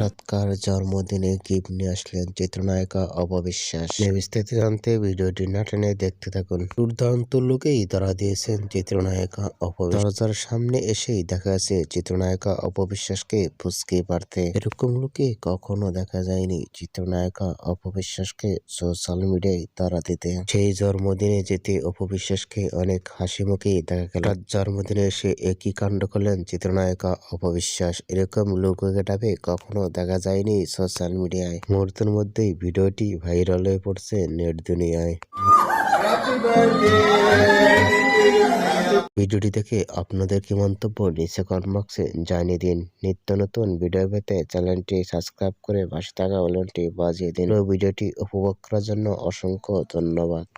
কার জন্মদিনে গিফট নিয়ে আসলেন চিত্রনায়িকা অপবিশ্বাস। বিস্তারিত জানতে ভিডিওটি না টেনে দেখতে থাকুন। দুর্দান্ত লোকেই তারা দিয়েছেন চিত্রনায়িকা অপবিশ্বাস। দরজার সামনে এসেই দেখা যাচ্ছে চিত্রনায়িকা অপবিশ্বাসকে ফুসকে পারতে। এরকম লোকে কখনো দেখা যায়নি চিত্রনায়িকা অপবিশ্বাসকে সোশ্যাল মিডিয়ায় তারা দিতে। সেই জন্মদিনে যেতে অপবিশ্বাসকে অনেক হাসি মুখেই দেখা গেল। জন্মদিনে এসে একই কাণ্ড করলেন চিত্রনায়িকা অপবিশ্বাস। এরকম লোক কখনো দেখা যায়নি সোশ্যাল মিডিয়ায় মুহূর্তের মধ্যেই ভিডিওটি ভাইরাল হয়ে পড়ছে নেট দুনিয়ায়। ভিডিওটি দেখে আপনাদের কি মন্তব্য নিচে কমেন্ট বক্সে জানিয়ে দিন। নিত্য নতুন ভিডিও পেতে চ্যানেলটি সাবস্ক্রাইব করে পাশে থাকা বেলনটি বাজিয়ে দিন। ভিডিওটি উপভোগ করার জন্য অসংখ্য ধন্যবাদ।